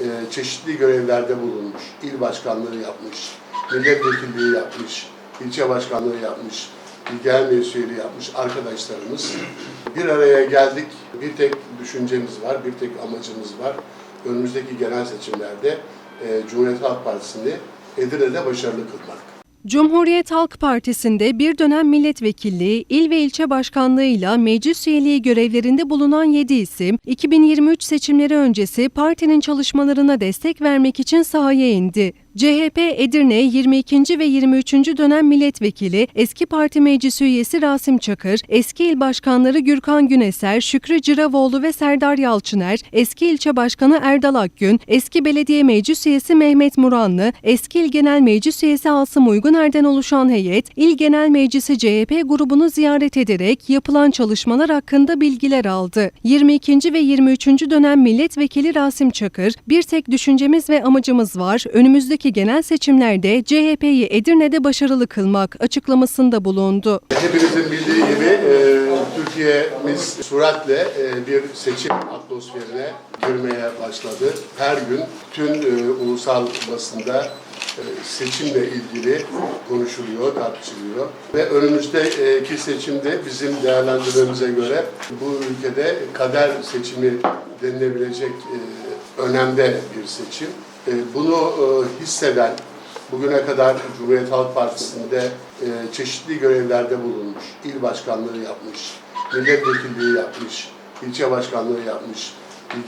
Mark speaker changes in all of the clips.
Speaker 1: e, çeşitli görevlerde bulunmuş. İl başkanlığı yapmış, milletvekilliği yapmış, ilçe başkanlığı yapmış, genel meclis üyeliği yapmış arkadaşlarımız. Bir araya geldik. Bir tek düşüncemiz var, bir tek amacımız var. Önümüzdeki genel seçimlerde e, Cumhuriyet Halk Partisi'ni Edirne'de başarılı kılmak.
Speaker 2: Cumhuriyet Halk Partisi'nde bir dönem milletvekilliği, il ve ilçe başkanlığıyla meclis üyeliği görevlerinde bulunan 7 isim, 2023 seçimleri öncesi partinin çalışmalarına destek vermek için sahaya indi. CHP Edirne 22. ve 23. dönem milletvekili, eski parti meclis üyesi Rasim Çakır, eski il başkanları Gürkan Güneser, Şükrü Cıravoğlu ve Serdar Yalçıner, eski ilçe başkanı Erdal Akgün, eski belediye meclis üyesi Mehmet Muranlı, eski il genel meclis üyesi Asım Uyguner'den oluşan heyet, il genel meclisi CHP grubunu ziyaret ederek yapılan çalışmalar hakkında bilgiler aldı. 22. ve 23. dönem milletvekili Rasim Çakır, bir tek düşüncemiz ve amacımız var, önümüzdeki genel seçimlerde CHP'yi Edirne'de başarılı kılmak açıklamasında bulundu.
Speaker 1: Hepinizin bildiği gibi e, Türkiye'miz süratle e, bir seçim atmosferine girmeye başladı. Her gün tüm e, ulusal basında e, seçimle ilgili konuşuluyor, tartışılıyor. Ve önümüzdeki seçimde bizim değerlendirmemize göre bu ülkede kader seçimi denilebilecek e, önemde bir seçim. E, bunu e, hisseden, bugüne kadar Cumhuriyet Halk Partisi'nde e, çeşitli görevlerde bulunmuş, il başkanlığı yapmış, milletvekilliği yapmış, ilçe başkanlığı yapmış,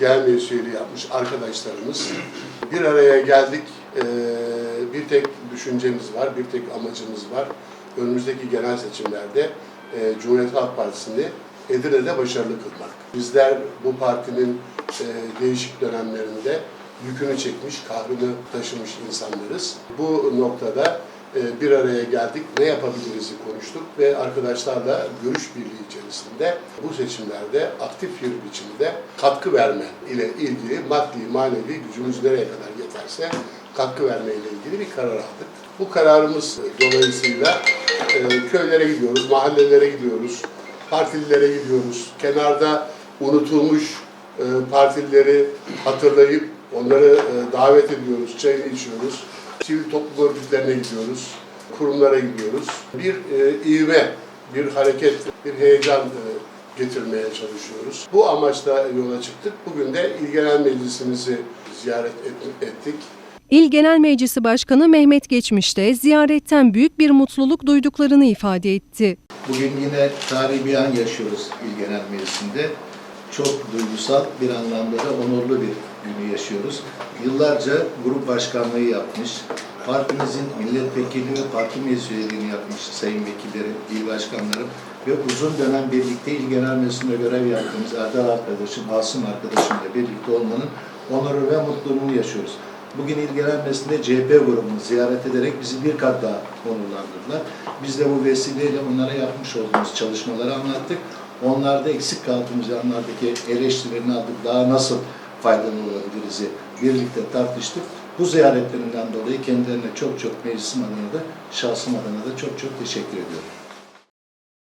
Speaker 1: genel meclis yapmış arkadaşlarımız bir araya geldik. Bir tek düşüncemiz var, bir tek amacımız var. Önümüzdeki genel seçimlerde Cumhuriyet Halk Partisi'ni Edirne'de başarılı kılmak. Bizler bu partinin değişik dönemlerinde yükünü çekmiş, kahrını taşımış insanlarız. Bu noktada e, bir araya geldik, ne yapabiliriz'i konuştuk ve arkadaşlarla görüş birliği içerisinde bu seçimlerde aktif bir biçimde katkı verme ile ilgili maddi, manevi gücümüz nereye kadar yeterse katkı verme ile ilgili bir karar aldık. Bu kararımız dolayısıyla e, köylere gidiyoruz, mahallelere gidiyoruz, partililere gidiyoruz. Kenarda unutulmuş e, partilileri hatırlayıp onları e, davet ediyoruz, çayını içiyoruz. Sivil toplum örgütlerine gidiyoruz, kurumlara gidiyoruz. Bir e, ivme, bir hareket, bir heyecan e, getirmeye çalışıyoruz. Bu amaçla yola çıktık. Bugün de İl Genel Meclisimizi ziyaret et- ettik.
Speaker 2: İl Genel Meclisi Başkanı Mehmet Geçmiş de ziyaretten büyük bir mutluluk duyduklarını ifade etti.
Speaker 3: Bugün yine tarihi bir an yaşıyoruz İl Genel Meclisi'nde. Çok duygusal bir anlamda da onurlu bir günü yaşıyoruz. Yıllarca grup başkanlığı yapmış, partimizin milletvekili ve parti meclis yapmış sayın vekillerim, il başkanlarım ve uzun dönem birlikte İl Genel Meclisi'nde görev yaptığımız Erdal arkadaşım, Asım arkadaşımla birlikte olmanın onuru ve mutluluğunu yaşıyoruz. Bugün İl Genel Meclisi'nde CHP grubunu ziyaret ederek bizi bir kat daha onurlandırdılar. Biz de bu vesileyle onlara yapmış olduğumuz çalışmaları anlattık. Onlarda eksik kaldığımız yanlardaki eleştirilerini aldık. Daha nasıl faydalı olabiliriz'i birlikte tartıştık. Bu ziyaretlerinden dolayı kendilerine çok çok meclisim adına da şahsım adına da çok çok teşekkür ediyorum.